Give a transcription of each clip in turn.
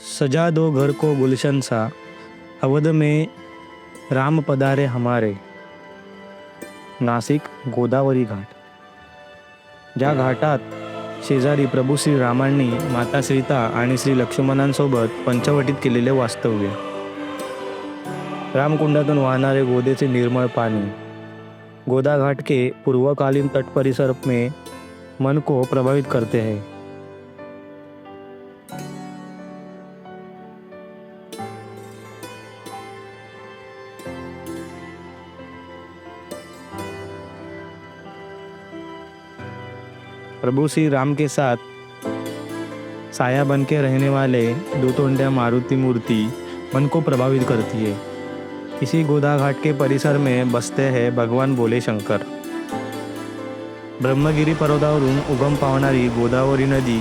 सजा दो घर को गुलशन सा अवध में राम पधारे हमारे। नाशिक गोदावरी घाट। ज्या घाटात शेजारी प्रभू श्री रामांनी माता सीता आणि श्री लक्ष्मणांसोबत पंचवटीत केलेले वास्तव्य। रामकुंडातून वाहणारे गोदेचे निर्मळ पाणी। गोदा घाट के पूर्वकालीन तट परिसर में मन को प्रभावित करते हैं। प्रभु श्री राम के साथ साया बन के रहने वाले दूतोंड्या मारुति मूर्ति मन को प्रभावित करती है। इसी गोदा घाट के परिसर में बसते हैं भगवान भोले शंकर। ब्रह्मगिरी पर्वतावरून उगम पावणारी गोदावरी नदी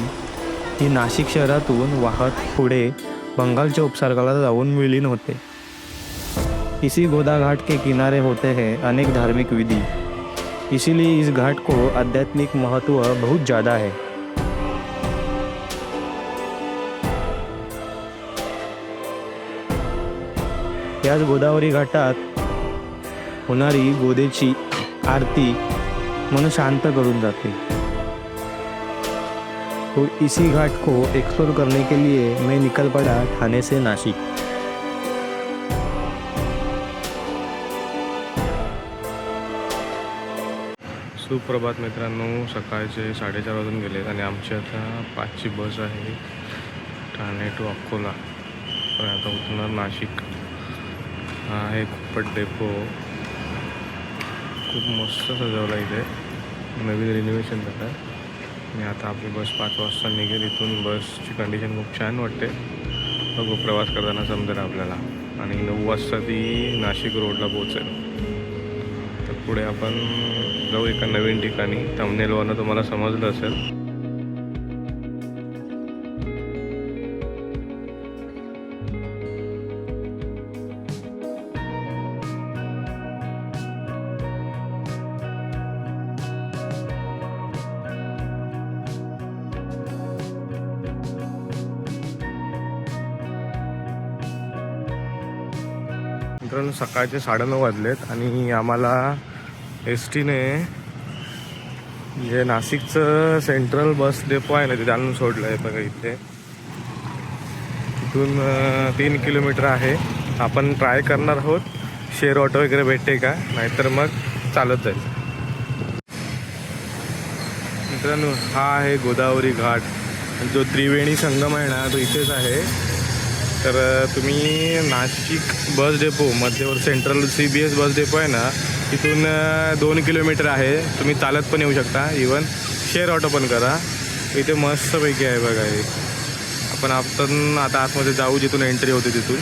ही नाशिक शहरातून वाहत पुढे बंगालच्या उपसर्गाला जाऊन विलीन होते. इसी गोदा घाट के किनारे होते हैं अनेक धार्मिक विधी. इसीलिए इस घाट को आध्यात्मिक महत्त्व बहुत ज़्यादा है। याच गोदावरी घाटात होणारी गोदेची आरती मन शांत करून जाते। तो इसी घाट को एक्सप्लोर करने के लिए मैं निकल पड़ा थाने से नासिक सुप्रभात मित्रांनो सकाळचे साडेचार वाजून गेलेत आणि आमची आता पाचची बस आहे ठाणे टू अकोला. पण आता उतरणार नाशिक. हा आहे कुप्पट डेपो खूप मस्त सजवला इथे. नवीन रिनोव्हेशन झालं. आहे आणि आता आपली बस पाच वाजता निघेल. इथून बसची कंडिशन खूप छान वाटते. बघू प्रवास करताना समजेल आपल्याला. आणि नऊ वाजता ती नाशिक रोडला पोहोचेल. पुढे आपण जाऊ एका नवीन ठिकाणी. तमनेलवरनं तुम्हाला समजलं असेल. मित्रांनो सकाळचे साडेनऊ वाजलेत आणि आम्हाला एस टीने जे नाशिकचं सेंट्रल बस डेपो आहे ना तिथे आणून सोडलं आहे बघा इथे. तिथून तीन किलोमीटर आहे. आपण ट्राय करणार आहोत. शेअर ऑटो वगैरे भेटते का? नाहीतर मग चालत जाईल मित्रांनो हा आहे गोदावरी घाट. जो त्रिवेणी संगम आहे ना तो इथेच आहे. तर तुम्ही Nashik bus depot मध्यवर central C B S bus depot आहे ना तिथून दोन किलोमीटर आहे. तुम्ही चालत पण येऊ शकता. इवन शेअर ऑटो पण करा. इथे मस्तपैकी आहे बघा हे. आपण आपण आता आतमध्ये जाऊ जिथून एंट्री होते तिथून.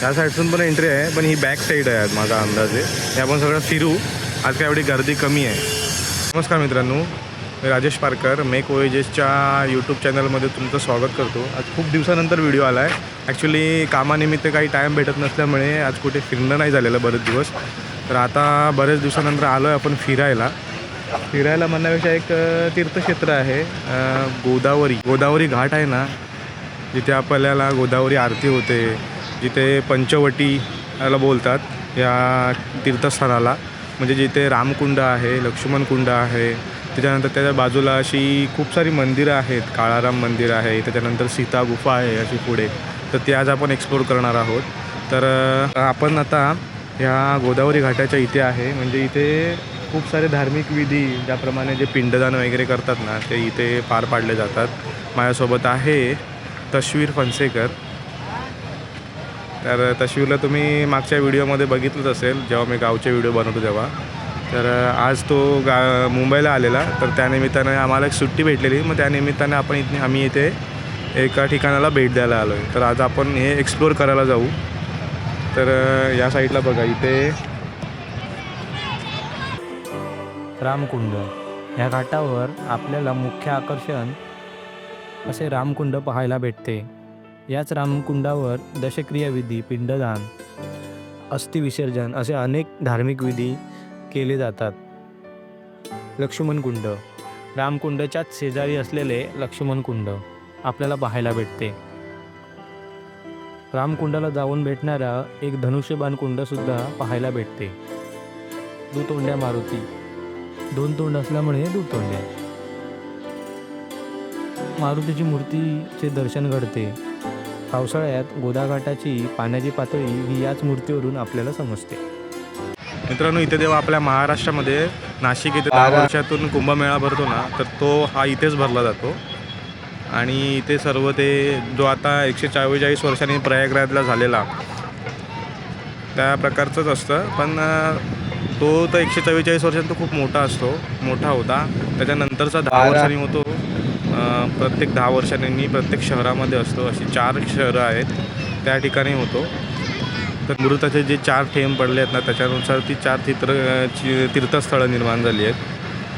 त्या साईडतून पण एंट्री आहे पण ही बॅक साईड आहे आज माझा अंदाजे. हे आपण सगळं फिरू. आज काय एवढी गर्दी कमी आहे. नमस्कार मित्रांनो. मी राजेश पारकर मेक ओएजेसच्या यूट्यूब चॅनलमध्ये तुमचं स्वागत करतो. आज खूप दिवसानंतर व्हिडिओ आला आहे ॲक्च्युली कामानिमित्त काही टाईम भेटत नसल्यामुळे आज कुठे फिरणं नाही झालेलं बरेच दिवस. तर आता बऱ्याच दिवसानंतर आलो आहे आपण फिरायला. फिरायला म्हणण्यापेक्षा एक तीर्थक्षेत्र आहे गोदावरी. गोदावरी घाट आहे ना जिथे आपल्याला गोदावरी आरती होते जिथे पंचवटी याला बोलतात या तीर्थस्थानाला. म्हणजे जिथे रामकुंड आहे लक्ष्मण कुंड आहे त्याच्यानंतर त्याच्या बाजूला अशी खूप सारी मंदिरं आहेत. काळाराम मंदिर आहे त्याच्यानंतर सीता गुफा आहे अशी पुढे. तर ते आज आपण एक्सप्लोर करणार आहोत. तर आपण आता ह्या गोदावरी घाटाच्या इथे आहे. म्हणजे इथे खूप सारे धार्मिक विधी ज्याप्रमाणे जे पिंडदान वगैरे करतात ना ते इथे पार पाडले जातात. माझ्यासोबत आहे तश्वीर फनसेकर तर तश्वीरला तुम्ही मागच्या व्हिडिओमध्ये बघितलंच असेल जेव्हा मी गावचे व्हिडिओ बनवतो तेव्हा. तर आज तो गा मुंबईला आलेला तर त्यानिमित्तानं आम्हाला एक सुट्टी भेटलेली. मग त्यानिमित्ताने आपण इथे आम्ही इथे एका ठिकाणाला भेट द्यायला आलो आहे तर आज आपण हे एक्सप्लोर करायला जाऊ. तर या साईडला बघा इथे रामकुंड. ह्या घाटावर आपल्याला मुख्य आकर्षण असे रामकुंड पाहायला भेटते. याच रामकुंडावर दशक्रिया विधी पिंडदान अस्थिविसर्जन असे अनेक धार्मिक विधी केले जातात. लक्ष्मण कुंड. रामकुंडच्याच शेजारी असलेले लक्ष्मण कुंड आपल्याला पाहायला भेटते. रामकुंडाला जाऊन भेटणारा एक धनुष्यबाण कुंडसुद्धा पाहायला भेटते. दुतोंड्या मारुती. दोन तोंड असल्यामुळे दुतोंड्या. मारुतीची मूर्तीचे दर्शन घडते. पावसाळ्यात गोदाघाटाची पाण्याची पातळी ही याच मूर्तीवरून आपल्याला समजते. मित्रांनो इथे जेव्हा आपल्या महाराष्ट्रामध्ये नाशिक इथे दहा वर्षातून कुंभमेळा भरतो ना तर तो हा इथेच भरला जातो. आणि इथे सर्व ते जो आता एकशे चव्वेचाळीस वर्षांनी प्रयागराजला झालेला त्या प्रकारचंच असतं. पण तो तर एकशे चव्वेचाळीस वर्षांत तो खूप मोठा असतो मोठा होता. त्याच्यानंतरचा दहा वर्षांनी होतो. प्रत्येक दहा वर्षांनी प्रत्येक शहरामध्ये असतो. अशी चार शहरं आहेत त्या ठिकाणी होतो. तर मृताचे जे चार थेंब पडले आहेत ना त्याच्यानुसार ती चार चित्र ची- तीर्थस्थळं निर्माण झाली आहेत.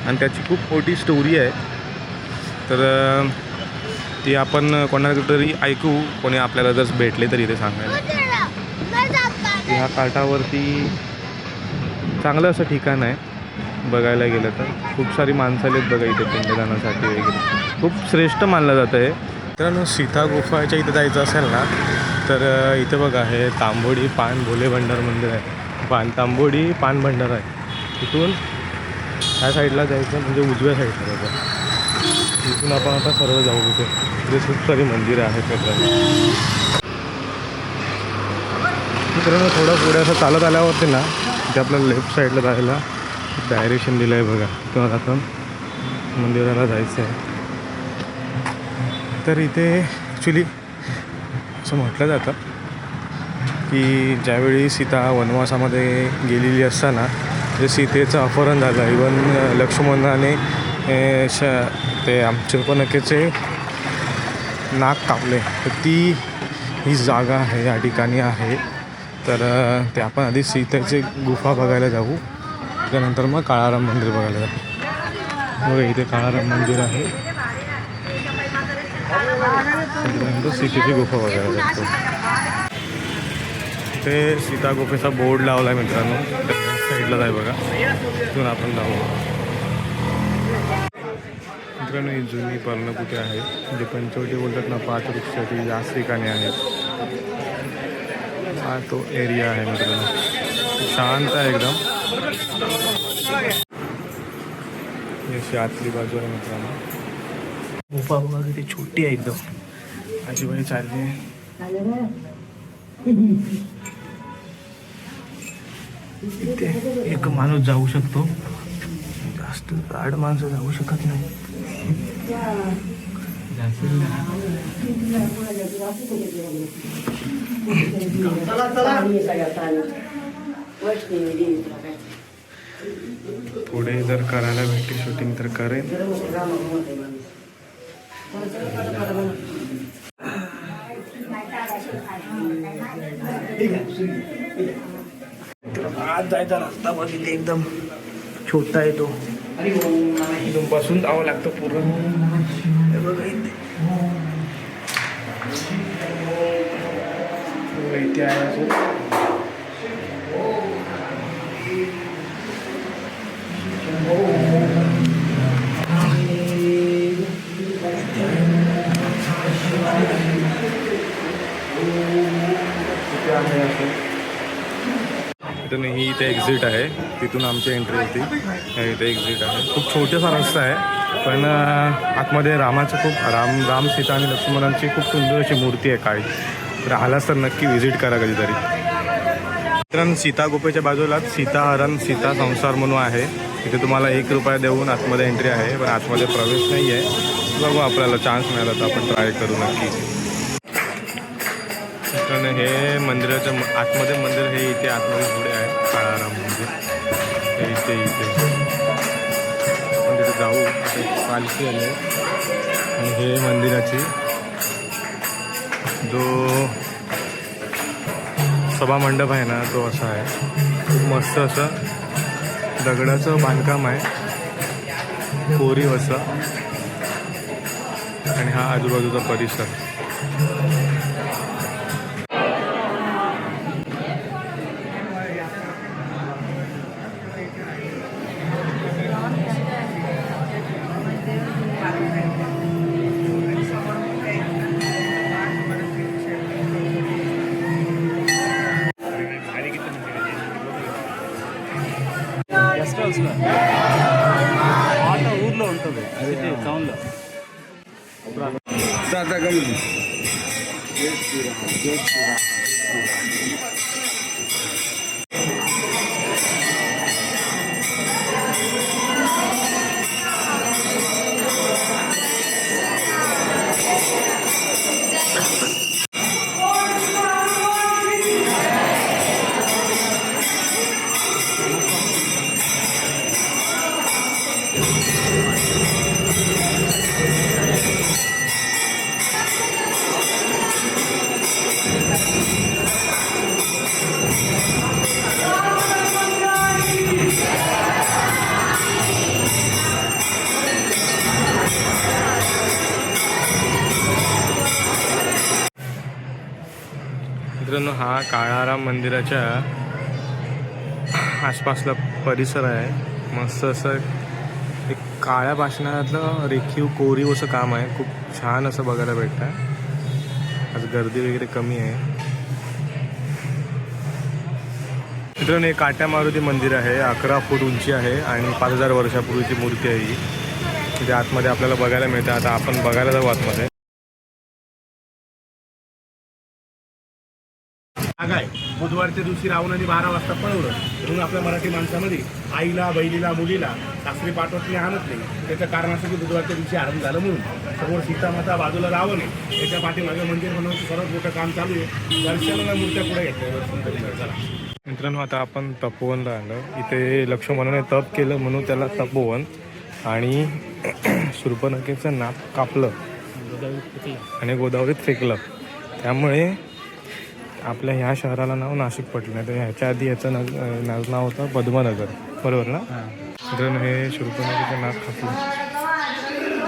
आणि त्याची खूप मोठी स्टोरी आहे. तर ती आपण कोणाकडे तरी ऐकू कोणी आपल्याला जर भेटले तरी ते सांगायला. ह्या काठावरती चांगलं असं ठिकाण आहे. बघायला गेलं तर. खूप सारी माणसं आहेत बघा इथे पिंडदानासाठी वगैरे. खूप श्रेष्ठ मानलं जातं हे मित्रांनो सीता गुफाच्या इथं जायचं असेल ना तर इथं इथे बघा हे तांबोडी पान भोले भंडार मंदिर आहे. पान तांबोडी पान भंडार आहे. तिथून ह्या साईडला जायचं म्हणजे उजव्या साईडला जायचं तिथून आपण आता सर्व जाऊ तिथे तिथे खूप सारी मंदिरं आहेत मित्रांनो. मित्रांनो थोडं पुढे असं चालत आल्यावरती ना ते आपल्याला लेफ्ट साईडला जायला डायरेक्शन दिलं आहे बघा. किंवा आपण मंदिराला जायचं आहे. तर इथे ॲक्च्युली असं म्हटलं जातं की ज्यावेळी सीता वनवासामध्ये गेलेली असताना जे सीतेचं अपहरण झालं. इवन लक्ष्मणाने हे श ते आमचेपणकेचे नाक कापले. तर ती ही जागा आहे या ठिकाणी आहे. तर ते आपण आधी सीतेची गुफा बघायला जाऊ. त्यानंतर मग काळाराम मंदिर बघायला जाऊ. बघा इथे काळाराम मंदिर आहे. त्यानंतर सीतेची गुफा बघायला जातो. ते सीता गुफेचा बोर्ड लावला आहे मित्रांनो साईडला जाय बघा. तिथून आपण जाऊ. मित्रांनो ही जुनी पर्णकुटी आहे जे पंचवटी बोलतात ना पाच वृक्ष ती याच ठिकाणी आहेत. हा तो एरिया आहे मित्रांनो. शांत आहे एकदम. अशी आतली बाजू आहे मित्रांनो. गुफा बघा किती छोटी आहे एकदम. आजीबाई चालली. आहे इथे एक माणूस जाऊ शकतो. जास्त गाड माणसं जाऊ शकत नाही. पुढे जर करायला भेटते शूटिंग तर करेन. आज जायचा रस्ता बघितले एकदम. छोटा आहे तो इथून बसून जावं लागतं पूर्ण हे बघा इथे बघा इथे आहे अजून इथे आहे अजून इथून ही इथे एक्झिट आहे. तिथून आमची एंट्री होती हे इथे एक्झिट आहे. खूप छोटासा रस्ता आहे पण आतमध्ये रामाचं खूप राम राम सीता आणि लक्ष्मणांची खूप सुंदर अशी मूर्ती आहे काळी. तर आलास तर नक्की व्हिजिट करा कधीतरी. मित्रांनो सीता गुफेच्या बाजूला सीताहरण सीता संसार म्हणून आहे. इथे तुम्हाला एक रुपया देऊन आतमध्ये एंट्री आहे पण आतमध्ये प्रवेश नाही आहे बघू आपल्याला चान्स मिळाला तर आपण ट्राय करू नक्की. मित्रांनो हे मंदिराच्या आतमध्ये मंदिर हे इथे आतमध्ये पुढे आहे काळाराम मंदिर. हे इथे इथे. म्हणजे तिथे जाऊ. पालखी आली आहे. आणि हे मंदिराची जो सभा मंडप आहे ना तो असा आहे. खूप मस्त असं दगडाचं बांधकाम आहे. कोरीव असं. आणि हा आजूबाजूचा परिसर. मित्रांनो मंदिराच्या आसपासला परिसर आहे. मस्त असं एक काळ्या भाषणातलं रेखीव कोरीव असं काम आहे. खूप छान असं बघायला भेटतं आज गर्दी वगैरे कमी आहे. मित्रांनो हे काट्या मारुती मंदिर आहे. अकरा फूट उंची आहे आणि पाच हजार वर्षापूर्वीची मूर्ती आहे ही. म्हणजे आतमध्ये आपल्याला बघायला मिळते. आता आपण बघायला जाऊ आतमध्ये. आहे बुधवारच्या दिवशी रावणाने बारा वाजता पळवलं म्हणून आपल्या मराठी माणसामध्ये आईला बहिणीला मुलीला सासरी पाठवत नाही आणत नाही. त्याचं कारण असं की बुधवारच्या दिवशी आरंभ झालं म्हणून समोर सीतामाता बाजूला रावण आहे त्याच्या पाठीमागे मंदिर बनवण्याचं सर्वात मोठं काम चालू आहे. दर्शनाला मूर्त्या पुढे घेतल्या. चला मित्रांनो आता आपण तपोवनला आलो इथे लक्ष्मणाने तप केलं म्हणून त्याला तपोवन आणि सुर्पनखेचं नाक कापलं. आणि गोदावरीत फेकलं. त्यामुळे आपल्या ह्या शहराला नाव नाशिक पडलं नाही. तर ह्याच्या आधी याचं नग ना- नाव होतं पद्मनगर. बरोबर ना? मित्रांनो हे शूर्पणखेचं नाक कापलं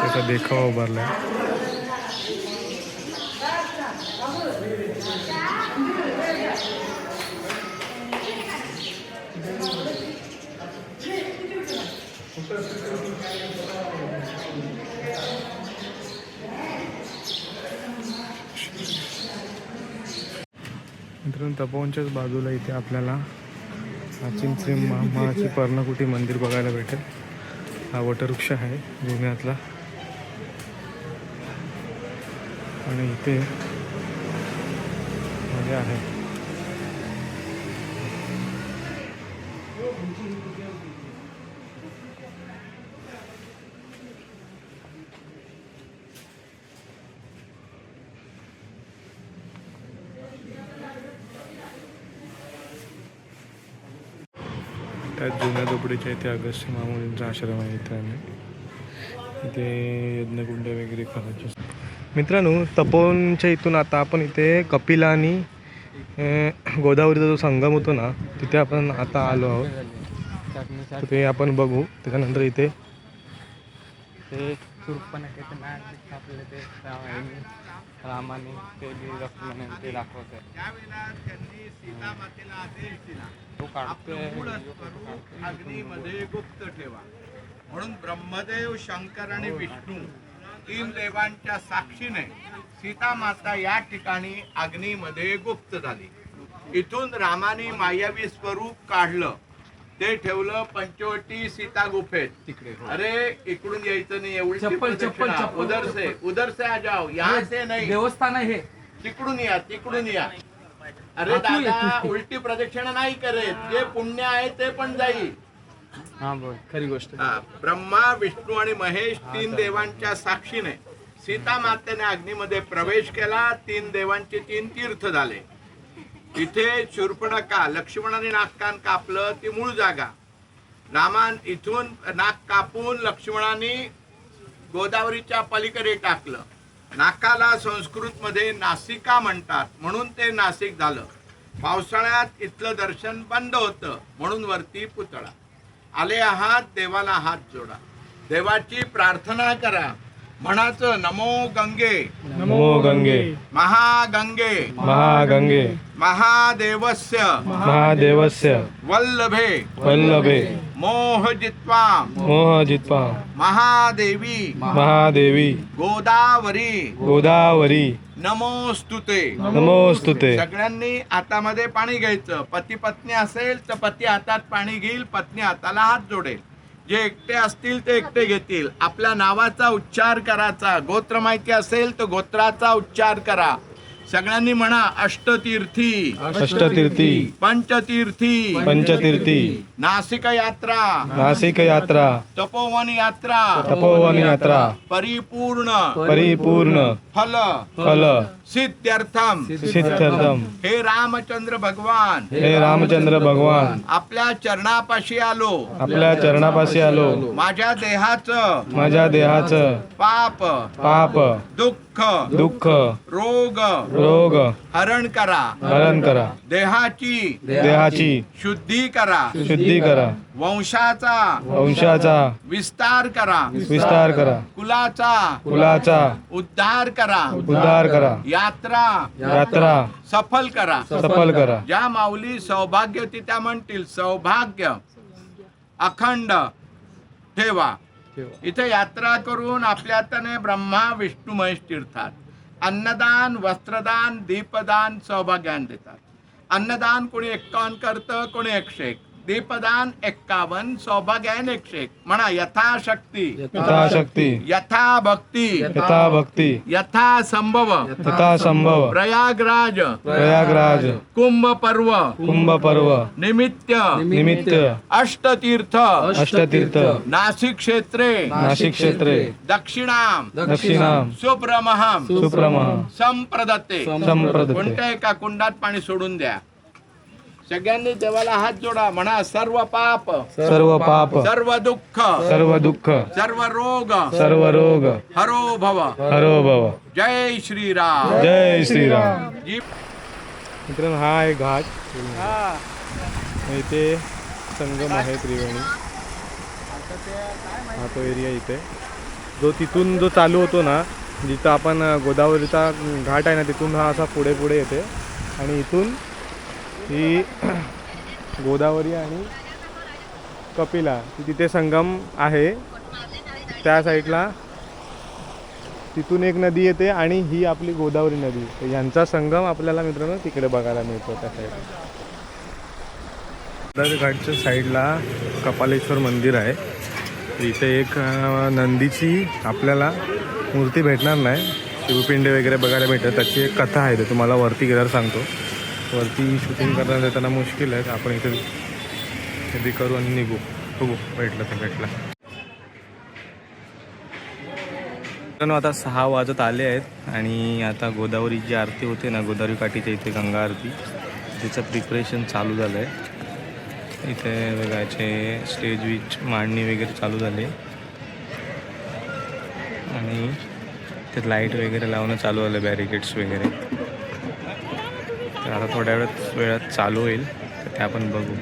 त्याचा देखावा उभारला मित्रांनो तपोवनच्याच बाजूला इथे आपल्याला प्राचीन महाची पर्णकुटी मंदिर बघायला भेटेल. हा वटवृक्ष आहे जुन्यातला आणि इथे मध्ये आहे. त्यात जुन्या झोपडीच्या इथे अगस्त्य महामुलींचा आश्रम आहे इथे आम्ही. इथे यज्ञकुंड वगैरे करायचे. मित्रांनो तपोनच्या इथून आता आपण इथे कपिला आणि गोदावरीचा जो संगम होतो ना तिथे आपण आता आलो आहोत. ते आपण बघू. त्याच्यानंतर इथे ते सुरपणखेचं नाक कापलं ते रामाने ते लक्ष्मणाने ते दाखवत तो अग्नीमध्ये गुप्त ठेवा. म्हणून ब्रह्मदेव शंकर आणि विष्णू तीन देवांच्या साक्षीने सीता माता या ठिकाणी अग्नीमध्ये गुप्त झाली. इथून रामाने मायावी स्वरूप काढलं. ते ठेवलं पंचवटी सीता गुफेत तिकडे हो. अरे इकडून यायचं नाही एवढी चप्पल, चप्पल. उधर से उधर से आ जाओ. यहाँ से नाही. देवस्थान आहे हे. तिकडून या तिकडून या. अरे दादा. उलटी प्रदक्षिणा नाही करत. जे पुण्य आहे ते पण जाईल. हा खरी गोष्ट. ब्रह्मा विष्णू आणि महेश तीन देवांच्या साक्षीने. सीता मातेने अग्नीमध्ये प्रवेश केला तीन देवांचे तीन तीर्थ झाले. इथे शूर्पणखा लक्ष्मणाने नाककान कापलं ती मूळ जागा. रामान इथून नाक कापून लक्ष्मणाने गोदावरीच्या पलीकडे टाकलं. नाकाला संस्कृतमध्ये नासिका म्हणतात म्हणून ते नाशिक झालं. पावसाळ्यात इथलं दर्शन बंद होतं म्हणून वरती पुतळा. आले आहात देवाला हात जोडा. देवाची प्रार्थना करा. म्हणाचं नमो गंगे. नमो गंगे. महागंगे. महागंगे. महादेवस्य. महादेवस्य. वल्लभे. वल्लभे. मोहजित्वा. मोह जित्वा महादेवी. महादेवी. गोदावरी. गोदावरी. नमोस्तुते. नमोस्तुते. सगळ्यांनी हातामध्ये पाणी घ्यायचं. पती पत्नी असेल तर पती हातात पाणी घेईल पत्नी हाताला हात जोडेल. जे एकटे असतील ते एकटे घेतील. आपल्या नावाचा उच्चार करायचा. गोत्र माहिती असेल तर गोत्राचा उच्चार करा. सगळ्यांनी म्हणा अष्टतीर्थी. अष्टतीर्थी. पंचतीर्थी. पंचतीर्थी. नाशिक यात्रा. नाशिक यात्रा. तपोवन यात्रा. तपोवन यात्रा. परिपूर्ण. परिपूर्ण. फल. फल. सिद्ध्यर्थम. सिद्ध्यर्थम. हे रामचंद्र भगवान. हे रामचंद्र भगवान. आपल्या चरणापाशी आलो. आपल्या चरणापाशी आलो. माझ्या देहाचं. माझ्या देहाचं. पाप. पाप. दुःख. दुःख. रोग. रोग. हरण करा. हरण करा. देहाची. देहाची. शुद्धी करा. शुद्धी करा. वंशाचा वंशाचा विस्तार करा. विस्तार करा. कुलाचा कुलाचा उद्धार करा. उद्धार करा. यात्रा यात्रा सफल करा. सफल करा. ज्या माऊली सौभाग्यवती त्या म्हणतील सौभाग्य अखंड ठेवा. इथे यात्रा करून आपल्या हाताने ब्रह्मा विष्णू महेश तीर्थात. अन्नदान वस्त्रदान दीपदान सौभाग्यान देतात. अन्नदान कोणी एक्कावन्न करतं कोणी एकशे एक. दीपदान एक्कावन्न सौभाग्यान एकशे एक म्हणा यथाशक्ती. यथाशक्ती. यथा भक्ती यथा भक्ती यथा संभव यथा संभव प्रयागराज. प्रयागराज. कुंभ पर्व कुंभ पर्व निमित्त निमित्त अष्टतीर्थ. अष्टतीर्थ. नाशिक क्षेत्रे नाशिक क्षेत्रे दक्षिणाम. दक्षिणाम. सुब्रमहम सुप्रमः संप्रदत्ते. संप्रदते कोणत्या एका कुंडात पाणी सोडून द्या? सगळ्यांनी देवाला हात जोडा म्हणा सर्व पाप. सर्व पाप. सर्व दुःख. सर्व दुःख. सर्व रोग. सर्व रोग. हरो भव. हरो भव. जय श्रीराम. जय श्रीराम. मित्रांनो हा आहे घाट. इथे संगम आहे त्रिवेणी. हा तो एरिया इथे. जो तिथून जो चालू होतो ना जिथं आपण गोदावरीचा घाट आहे ना तिथून हा असा पुढे पुढे येते. आणि इथून ही गोदावरी आणि कपिला तिथे संगम आहे. त्या साईडला तिथून एक नदी येते आणि ही आपली गोदावरी नदी. तर यांचा संगम आपल्याला मित्रांनो तिकडे बघायला मिळतो त्या साईडला. घाटच्या साईडला कपालेश्वर मंदिर आहे. इथे एक नंदीची आपल्याला मूर्ती भेटणार नाही. शिवपिंड वगैरे बघायला भेटत त्याची एक कथा आहे ते तुम्हाला वरती गेल्यावर सांगतो. वरती शूटिंग करण्यात येताना मुश्किल आहे. आपण इथे कधी करू आणि निघू. बघू भेटलं तर भेटलं. मित्रांनो आता सहा वाजत आले आहेत आणि आता गोदावरीची आरती होते ना गोदावरी काठीच्या इथे गंगा आरती तिचं प्रिपरेशन चालू झालं आहे इथे बघायचे स्टेज विच मांडणी वगैरे चालू झाले. आणि ते लाइट वगैरे लावणं चालू झालं बॅरिकेड्स वगैरे. तर आता थोड्या वेळात वेळात चालू होईल तर ते आपण बघू.